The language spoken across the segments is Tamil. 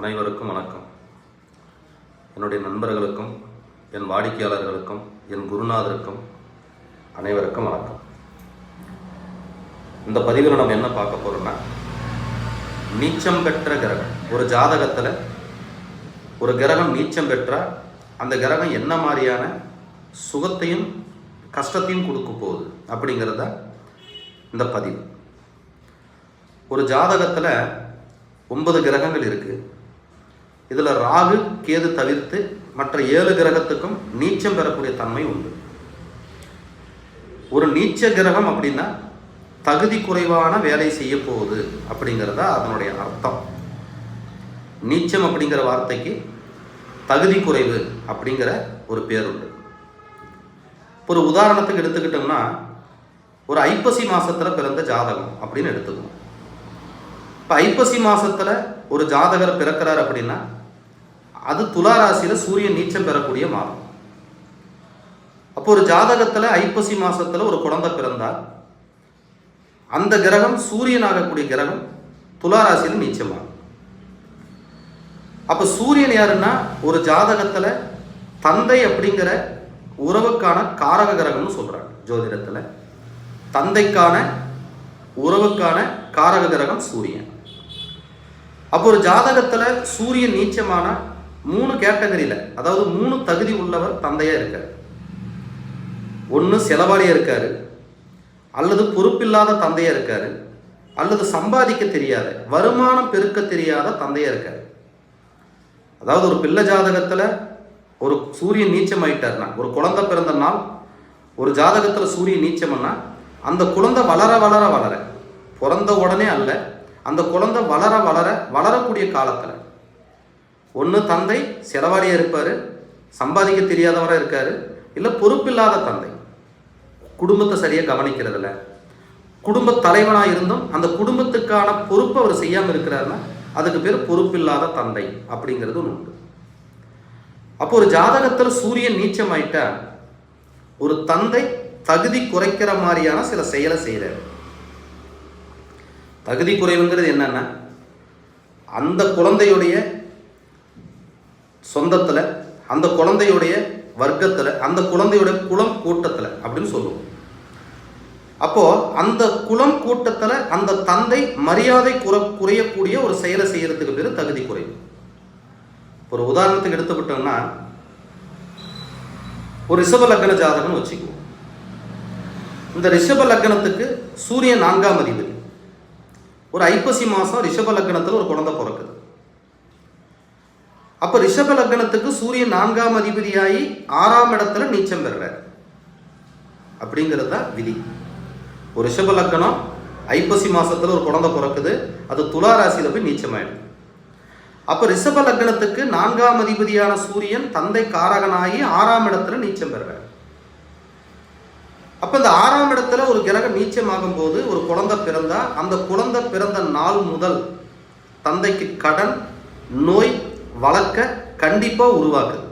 அனைவருக்கும் வணக்கம். என்னுடைய நண்பர்களுக்கும் என் வாடிக்கையாளர்களுக்கும் என் குருநாதருக்கும் அனைவருக்கும் வணக்கம். இந்த பதிவில் நம்ம என்ன பார்க்க போறோம்னா நீச்சம் பெற்ற கிரகம். ஒரு ஜாதகத்தில் ஒரு கிரகம் நீச்சம் பெற்றால் அந்த கிரகம் என்ன மாதிரியான சுகத்தையும் கஷ்டத்தையும் கொடுக்க போகுது அப்படிங்கிறத இந்த பதிவு. ஒரு ஜாதகத்தில் ஒன்பது கிரகங்கள் இருக்குது இதில் ராகு கேது தவிர்த்து மற்ற ஏழு கிரகத்துக்கும் நீச்சம் பெறக்கூடிய தன்மை உண்டு. ஒரு நீச்ச கிரகம் அப்படின்னா தகுதி குறைவான வேலை செய்ய போகுது அப்படிங்கிறதா அதனுடைய அர்த்தம். நீச்சம் அப்படிங்கிற வார்த்தைக்கு தகுதி குறைவு அப்படிங்கிற ஒரு பேர் உண்டு. ஒரு உதாரணத்துக்கு எடுத்துக்கிட்டோம்னா ஒரு ஐப்பசி மாசத்துல பிறந்த ஜாதகம் அப்படின்னு எடுத்துக்கணும் இப்போ ஐப்பசி மாசத்துல ஒரு ஜாதகர் பிறக்கிறார் அப்படின்னா அது துலா ராசியில சூரியன் நீச்சம் பெறக்கூடிய மாதம். அப்போ ஒரு ஜாதகத்துல ஐப்பசி மாசத்துல ஒரு குழந்தை பிறந்தால் அந்த கிரகம் சூரியன் ஆகக்கூடிய கிரகம் துலா ராசியில் நீச்சமாகும். அப்ப சூரியன் யாருன்னா ஒரு ஜாதகத்துல தந்தை அப்படிங்கிற உறவுக்கான காரக கிரகம்னு சொல்றாங்க ஜோதிடத்துல. தந்தைக்கான உறவுக்கான காரக கிரகம் சூரியன். அப்போ ஒரு ஜாதகத்துல சூரியன் நீச்சமான மூணு கேட்டகரியில் அதாவது மூணு தகுதி உள்ளவர் தந்தையாக இருக்கார். ஒன்று செலவாளியாக இருக்கார் அல்லது பொறுப்பில்லாத தந்தையாக இருக்கார் அல்லது சம்பாதிக்க தெரியாத வருமானம் பெருக்க தெரியாத தந்தையாக இருக்கார். அதாவது ஒரு பிள்ளை ஜாதகத்தில் ஒரு சூரியன் நீச்சம் ஆயிட்டாருன்னா ஒரு குழந்தை பிறந்த நாள் ஒரு ஜாதகத்தில் சூரியன் நீச்சம்னா அந்த குழந்தை வளர வளர வளர பிறந்த உடனே அல்ல அந்த குழந்தை வளர வளர வளரக்கூடிய காலத்தில் ஒன்று தந்தை செலவாரியாக இருப்பார் சம்பாதிக்க தெரியாதவராக இருக்கார் இல்லை பொறுப்பில்லாத தந்தை. குடும்பத்தை சரியாக கவனிக்கிறதில்ல குடும்ப தலைவனாக இருந்தும் அந்த குடும்பத்துக்கான பொறுப்பை அவர் செய்யாமல் இருக்கிறாருன்னா அதுக்கு பேர் பொறுப்பில்லாத தந்தை அப்படிங்கிறது ஒன்று உண்டு. அப்போ ஒரு ஜாதகத்தில் சூரியன் நீச்சம் ஆயிட்டா ஒரு தந்தை தகுதி குறைக்கிற மாதிரியான சில செயலை செய்கிறார் தகுதி குறைவுங்கிறது என்னன்னா அந்த குழந்தையுடைய சொந்தத்தில் அந்த குழந்தையுடைய வர்க்கத்தில் அந்த குழந்தையுடைய குலம் கூட்டத்தில் அப்படின்னு சொல்லுவோம். அப்போ அந்த குலம் கூட்டத்தில் அந்த தந்தை மரியாதை குற குறையக்கூடிய ஒரு செயலை செய்யறதுக்கு பேர் தகுதி குறைவு ஒரு உதாரணத்துக்கு எடுத்துக்கிட்டோம்னா ஒரு ரிஷப லக்ன ஜாதகம்னு வச்சுக்குவோம். இந்த ரிஷப லக்னத்துக்கு சூரியன் நான்காம் அதிபதி. ஒரு ஐப்பசி மாதம் ரிஷப லக்னத்தில் ஒரு குழந்தை பிறக்குது. அப்போ ரிஷப லக்னத்துக்கு சூரியன் நான்காம் அதிபதியாகி ஆறாம் இடத்துல நீச்சம் பெறுறார். அப்படிங்கிறது தான் விதி. ஒரு ரிஷப லக்னம் ஐப்பசி மாதத்தில் ஒரு குழந்தை பிறக்குது அது துலா ராசியில் போய் நீச்சமாயிடும். அப்போ ரிஷப லக்னத்துக்கு நான்காம் அதிபதியான சூரியன் தந்தை காரகனாகி ஆறாம் இடத்துல நீச்சம் பெறுறார். அப்போ இந்த ஆறாம் இடத்துல ஒரு கிரகம் நீச்சமாகும் போது ஒரு குழந்தை பிறந்தா அந்த குழந்தை பிறந்த நாள் முதல் தந்தைக்கு கடன் நோய் வளர்க்க கண்டிப்பாக உருவாக்குது.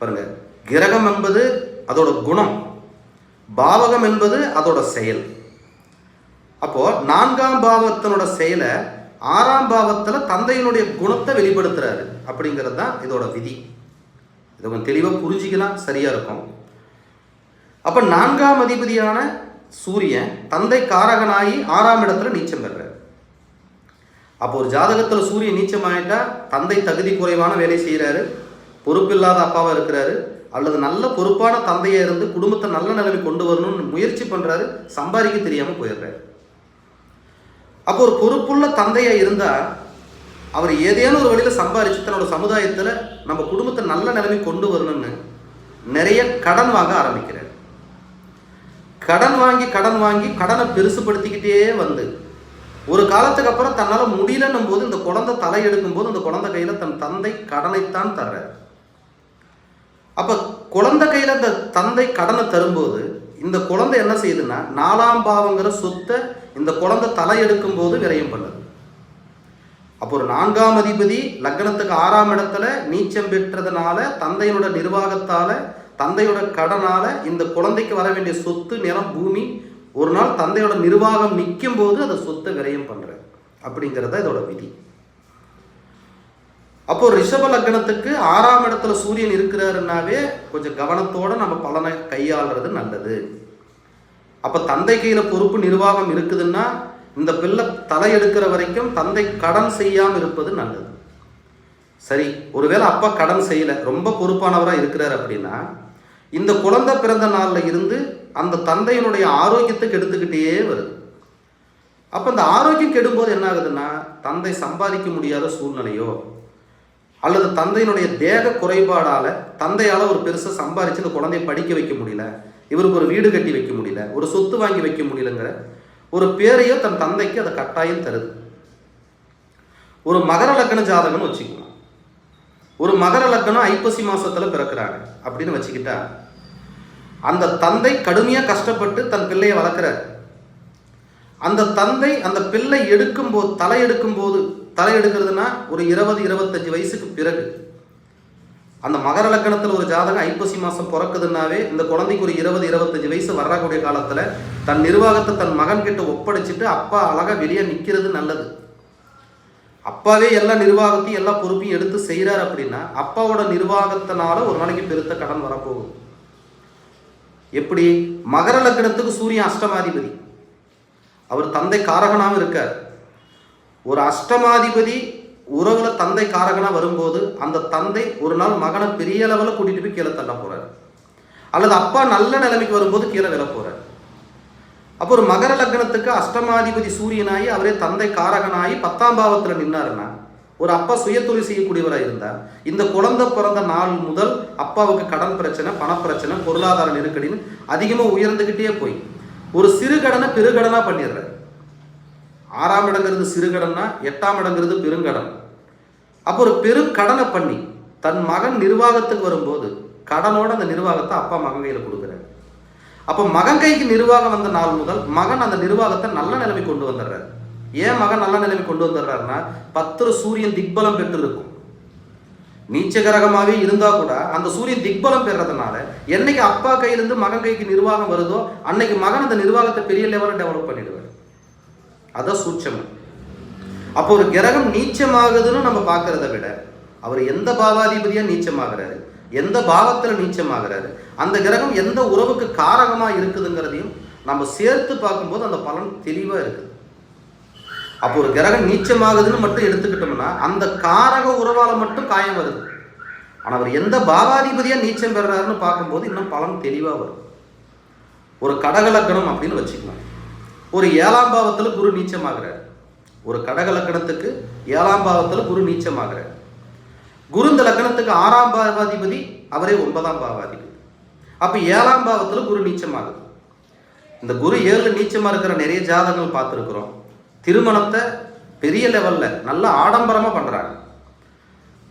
பாருங்க கிரகம் என்பது அதோட குணம். பாவகம் என்பது அதோட செயல். அப்போ நான்காம் பாவத்தினோட செயலை ஆறாம் பாவத்தில் தந்தையினுடைய குணத்தை வெளிப்படுத்துறாரு. அப்படிங்கிறது தான் இதோட விதி. இதை கொஞ்சம் தெளிவாக புரிஞ்சிக்கலாம் சரியாக இருக்கும். அப்போ நான்காம் அதிபதியான சூரியன் தந்தை காரகனாகி ஆறாம் இடத்துல நீச்சம் பெற அப்போ ஒரு ஜாதகத்துல சூரியன் நீச்சமாயிட்டா தந்தை தகுதி குறைவான வேலை செய்கிறாரு பொறுப்பில்லாத அப்பாவா இருக்கிறாரு அல்லது நல்ல பொறுப்பான தந்தையா இருந்து குடும்பத்தை நல்ல நிலைமை கொண்டு வரணும்னு முயற்சி பண்றாரு சம்பாதிக்க தெரியாம போயிடுறாரு. அப்போ ஒரு பொறுப்புள்ள தந்தையா இருந்தா அவர் ஏதேனும் ஒரு வழியில சம்பாதிச்சு தன்னோட சமுதாயத்துல நம்ம குடும்பத்தை நல்ல நிலைமை கொண்டு வரணும்னு நிறைய கடன் வாங்க ஆரம்பிக்கிறார். கடன் வாங்கி கடன் வாங்கி கடனை பெருசுபடுத்திக்கிட்டே வந்து ஒரு காலத்துக்கு அப்புறம் தன்னால் முடியலன்னும் போது இந்த குழந்தை தலையெடுக்கும் போது இந்த குழந்தை கையில் தன் தந்தை கடனைத்தான் தர்றார். அப்போ குழந்தை கையில் இந்த தந்தை கடனை தரும்போது இந்த குழந்தை என்ன செய்யுதுன்னா நாலாம் பாவங்கிற சொத்தை இந்த குழந்தை தலை எடுக்கும் போது விரயம் பண்ணுது. அப்போ ஒரு நான்காம் அதிபதி லக்னத்துக்கு ஆறாம் இடத்துல நீச்சம் பெற்றதுனால தந்தையினோட நிர்வாகத்தால தந்தையோட கடனால இந்த குழந்தைக்கு வர வேண்டிய சொத்து நிலம் பூமி ஒரு நாள் தந்தையோட நிர்வாகம் நிற்கும் போது அதை சொத்தை விரயம் பண்ற அப்படிங்கிறத இதோட விதி. அப்போ ரிஷப லக்னத்துக்கு ஆறாம் இடத்துல சூரியன் இருக்கிறாருன்னாவே கொஞ்சம் கவனத்தோட நம்ம பலனை கையாளுறது நல்லது. அப்ப தந்தை கையில பொறுப்பு நிர்வாகம் இருக்குதுன்னா இந்த பிள்ளை தலை எடுக்கிற வரைக்கும் தந்தை கடன் செய்யாம இருப்பது நல்லது. சரி ஒருவேளை அப்பா கடன் செய்யல ரொம்ப பொறுப்பானவரா இருக்கிறார் அப்படின்னா இந்த குழந்தை பிறந்த நாளில் இருந்து அந்த தந்தையினுடைய ஆரோக்கியத்தை கெடுத்துக்கிட்டே வருது. அப்போ இந்த ஆரோக்கியம் கெடும்போது என்ன ஆகுதுன்னா தந்தை சம்பாதிக்க முடியாத சூழ்நிலையோ அல்லது தந்தையினுடைய தேக குறைபாடால் தந்தையால் ஒரு பெருசாக சம்பாதிச்சு இந்த குழந்தைய படிக்க வைக்க முடியல இவருக்கு ஒரு வீடு கட்டி வைக்க முடியல ஒரு சொத்து வாங்கி வைக்க முடியலங்கிற ஒரு பேரையோ தன் தந்தைக்கு அதை கட்டாயம் தருது. ஒரு மகர லக்கண ஜாதகம்னு வச்சுக்கலாம் ஒரு மகர லக்னம் ஐப்பசி மாசத்துல பிறக்கிறாங்க. அப்படின்னு வச்சுக்கிட்டா அந்த தந்தை கடுமையா கஷ்டப்பட்டு தன் பிள்ளையை வளர்க்குறார். அந்த தந்தை அந்த பிள்ளை எடுக்கும் போது தலை எடுக்கும் போது தலை எடுக்கிறதுனா ஒரு இருபது இருபத்தஞ்சு வயசுக்கு பிறகு. அந்த மகர லக்கணத்தில் ஒரு ஜாதகம் ஐப்பசி மாதம் பிறக்குதுன்னாவே இந்த குழந்தைக்கு ஒரு இருபது இருபத்தஞ்சு வயசு வரக்கூடிய காலத்தில் தன் நிர்வாகத்தை தன் மகன் கிட்ட ஒப்படைச்சிட்டு அப்பா அழகாக வெளியே நிற்கிறது நல்லது. அப்பாவே எல்லா நிர்வாகத்தையும் எல்லா பொறுப்பையும் எடுத்து செய்கிறார் அப்படின்னா அப்பாவோட நிர்வாகத்தினால ஒரு நாளைக்கு பெருத்த கடன் வரப்போகுது. எப்படி? மகர லக்னத்துக்கு சூரியன் அஷ்டமாதிபதி. அவர் தந்தை காரகனாகவும் இருக்கார். ஒரு அஷ்டமாதிபதி உறவுல தந்தை காரகனாக வரும்போது அந்த தந்தை ஒரு நாள் மகனை பெரிய லெவலில் கூட்டிட்டு போய் கீழே தள்ள போறார். அல்லது அப்பா நல்ல நிலைமைக்கு வரும்போது கீழே விழ போறார். அப்போ ஒரு மகர லக்னத்துக்கு அஷ்டமாதிபதி சூரியனாகி அவரே தந்தை காரகனாகி பத்தாம் பாவத்தில் நின்னாருன்னா ஒரு அப்பா சுயத்தொழில் செய்யக்கூடியவராக இருந்தார். இந்த குழந்தை பிறந்த நாள் முதல் அப்பாவுக்கு கடன் பிரச்சனை பணப்பிரச்சனை பொருளாதார நெருக்கடின்னு அதிகமாக உயர்ந்துக்கிட்டே போய் ஒரு சிறு கடனை பெருகடனாக பண்ணிடுறாரு. ஆறாம் இடங்கிறது சிறுகடன்னா எட்டாம் இடங்கிறது பெருங்கடன். அப்போ ஒரு பெருங்கடனை பண்ணி தன் மகன் நிர்வாகத்துக்கு வரும்போது கடனோட அந்த நிர்வாகத்தை அப்பா மகன் கையில் கொடுக்குறாரு. அப்போ மகன் கைக்கு நிர்வாகம் வந்த நாள் முதல் மகன் அந்த நிர்வாகத்தை நல்ல நிலைமை கொண்டு வந்துடுறாரு. ஏன் மகன் நல்ல நிலைமை கொண்டு வந்துடுறாருன்னா பத்திர சூரியன் திக்பலம் பெற்று இருக்கும் நீச்சகரகமாகவே இருந்தா கூட அந்த சூரியன் திக்பலம் பெறதுனால என்னைக்கு அப்பா கையிலிருந்து மகன் கைக்கு நிர்வாகம் வருதோ அன்னைக்கு மகன் அந்த நிர்வாகத்தை பெரிய லெவலில் டெவலப் பண்ணிடுவார். அதான் சூட்சமம். அப்போ ஒரு கிரகம் நீச்சமாகுதுன்னு நம்ம பார்க்கறத விட அவர் எந்த பாவாதிபதியா நீச்சமாகிறாரு? எந்த பாவத்துல நீச்சமாகிறாரு? அந்த கிரகம் எந்த உறவுக்கு காரகமாக இருக்குதுங்கிறதையும் நம்ம சேர்த்து பார்க்கும்போது அந்த பலன் தெளிவாக இருக்குது. அப்போ ஒரு கிரகம் நீச்சமாகுதுன்னு மட்டும் எடுத்துக்கிட்டோம்னா அந்த காரக உறவால் மட்டும் காயம் வருது. ஆனால் அவர் எந்த பாவாதிபதியாக நீச்சம் பெறுறாருன்னு பார்க்கும்போது இன்னும் பலன் தெளிவாக வரும். ஒரு கடகலக்கணம் அப்படின்னு வச்சுக்கலாம். ஒரு ஏழாம் பாவத்தில் குரு நீச்சமாகிறார். ஒரு கடகலக்கணத்துக்கு ஏழாம் பாவத்தில் குரு நீச்சமாகிறார். குரு இந்த லக்கணத்துக்கு ஆறாம் பாவாதிபதி அவரே ஒன்பதாம் பாவாதிபதி. அப்போ ஏழாம் பாவத்தில் குரு நீச்சமாகுது. இந்த குரு ஏழு நீச்சமாக இருக்கிற நிறைய ஜாதகங்கள் பார்த்துருக்குறோம். திருமணத்தை பெரிய லெவலில் நல்லா ஆடம்பரமாக பண்ணுறாங்க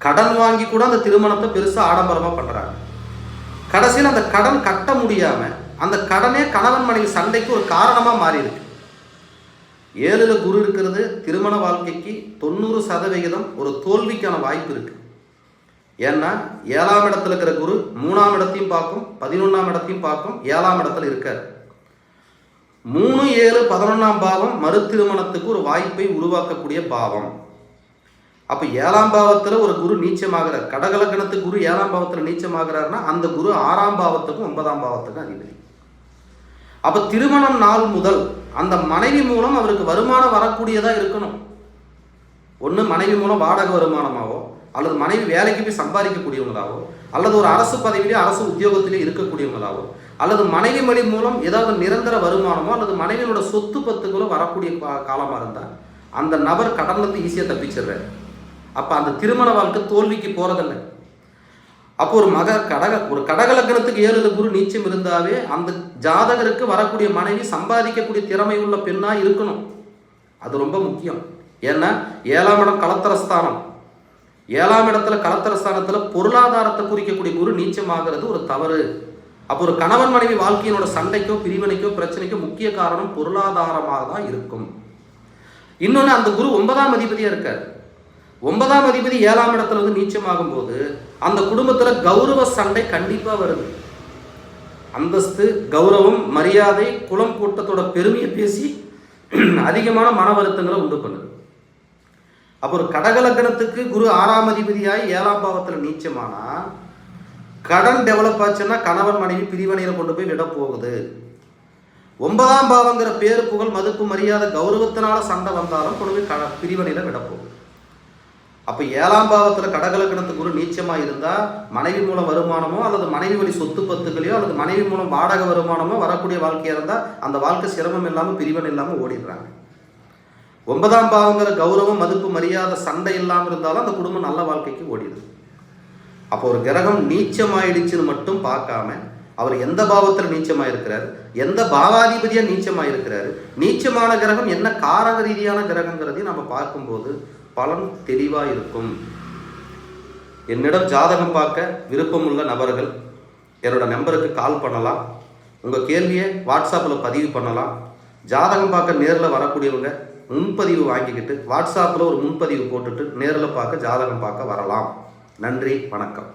கடன் வாங்கி கூட அந்த திருமணத்தை பெருசாக ஆடம்பரமாக பண்ணுறாங்க கடைசியில் அந்த கடன் கட்ட முடியாமல் அந்த கடனே கணவன் மனைவி சண்டைக்கு ஒரு காரணமாக மாறியிருக்கு. ஏழில் குரு இருக்கிறது திருமண வாழ்க்கைக்கு தொண்ணூறு சதவிகிதம் ஒரு தோல்விக்கான வாய்ப்பு இருக்கு. ஏன்னா ஏழாம் இடத்துல இருக்கிற குரு மூணாம் இடத்தையும் பார்க்கும் பதினொன்றாம் இடத்தையும் பார்க்கும் ஏழாம் இடத்துல இருக்கார். மூணு ஏழு பதினொன்றாம் பாவம் மறு திருமணத்துக்கு ஒரு வாய்ப்பை உருவாக்கக்கூடிய பாவம். அப்போ ஏழாம் பாவத்தில் ஒரு குரு நீச்சமாகிறார். கடகலக்கணத்துக்கு குரு ஏழாம் பாவத்தில் நீச்சமாகிறார்னா அந்த குரு ஆறாம் பாவத்துக்கும் ஒன்பதாம் பாவத்துக்கும் அதிபதி. அப்போ திருமணம் நாள் முதல் அந்த மனைவி மூலம் அவருக்கு வருமானம் வரக்கூடியதா இருக்கணும். ஒன்று மனைவி மூலம் வாடகை வருமானமாவோ அல்லது மனைவி வேலைக்கு போய் சம்பாதிக்கக்கூடியவங்களாவோ அல்லது ஒரு அரசு பதவியிலே அரசு உத்தியோகத்திலே இருக்கக்கூடியவங்களாவோ அல்லது மனைவி மொழி மூலம் ஏதாவது நிரந்தர வருமானமோ அல்லது மனைவியோட சொத்து பத்துகளோ வரக்கூடிய காலமாக இருந்தால் அந்த நபர் கடன்லேருந்து ஈஸியாக தப்பிச்சிடுறாரு. அப்போ அந்த திருமண வாழ்க்கை தோல்விக்கு போகிறதில்லை அப்போ ஒரு மக கடக ஒரு கடக லக்னத்துக்கு ஏழுல குரு நீச்சம் இருந்தாவே அந்த ஜாதகருக்கு வரக்கூடிய மனைவி சம்பாதிக்கக்கூடிய திறமை உள்ள பெண்ணாக இருக்கணும். அது ரொம்ப முக்கியம். ஏன்னா ஏழாம் இடம் கலத்தரஸ்தானம். ஏழாம் இடத்துல கலத்தரஸ்தானத்தில் பொருளாதாரத்தை குறிக்கக்கூடிய குரு நீச்சமாகிறது ஒரு தவறு. அப்போ ஒரு கணவன் மனைவி வாழ்க்கையினோட சண்டைக்கோ பிரிவினைக்கோ பிரச்சனைக்கோ முக்கிய காரணம் பொருளாதாரமாக தான் இருக்கும். இன்னொன்று அந்த குரு ஒன்பதாம் அதிபதியாக இருக்கார். ஒன்பதாம் அதிபதி ஏழாம் இடத்துல வந்து நீச்சமாகும் போது அந்த குடும்பத்தில் கௌரவ சண்டை கண்டிப்பாக வருது. அந்தஸ்து கௌரவம் மரியாதை குலம் கூட்டத்தோட பெருமையை பேசி அதிகமான மன வருத்தங்களை உண்டு பண்ணுது. அப்போ ஒரு கடகலக்கணத்துக்கு குரு ஆறாம் அதிபதியாய் ஏழாம் பாவத்தில் நீச்சமானா கடன் டெவலப் ஆச்சுன்னா கணவன் மனைவி பிரிவினையில் கொண்டு போய் விட போகுது. ஒன்பதாம் பாவங்கிற பேரு புகழ் மதிப்பு மரியாதை கௌரவத்தினால சண்டை வந்தாலும் கொண்டு போய் கட பிரிவினையில் விட போகுது. அப்போ ஏழாம் பாவத்தில் கடகலக்கணத்துக்கு குரு நீச்சமாக இருந்தால் மனைவி மூலம் வருமானமோ அல்லது மனைவி வழி சொத்து பத்துக்களையோ அல்லது மனைவி மூலம் வாடகை வருமானமோ வரக்கூடிய வாழ்க்கையாக இருந்தால் அந்த வாழ்க்கை சிரமம் இல்லாமல் பிரிவன் இல்லாமல் ஓடிடுறாங்க. ஒன்பதாம் பாவங்கிற கௌரவம் மதிப்பு மரியாதை சண்டை இல்லாமல் இருந்தாலும் அந்த குடும்பம் நல்ல வாழ்க்கைக்கு ஓடிடுது அப்போ ஒரு கிரகம் நீச்சமாயிடுச்சுன்னு மட்டும் பார்க்காம அவர் எந்த பாவத்தில் நீச்சமாக இருக்கிறார் எந்த பாவாதிபதியாக நீச்சமாக இருக்கிறாரு நீச்சமான கிரகம் என்ன காரக ரீதியான கிரகங்கிறதையும் நம்ம பார்க்கும்போது பலன் தெளிவாக இருக்கும். என்னிடம் ஜாதகம் பார்க்க விருப்பமுள்ள நபர்கள் என்னோட நம்பருக்கு கால் பண்ணலாம். உங்கள் கேள்வியை வாட்ஸ்அப்பில் பதிவு பண்ணலாம். ஜாதகம் பார்க்க நேரில் வரக்கூடியவங்க முன்பதிவு வாங்கிக்கிட்டு வாட்ஸ்அப்பில் ஒரு முன்பதிவு போட்டுட்டு நேரில் பார்க்க ஜாதகம் பார்க்க வரலாம். நன்றி வணக்கம்.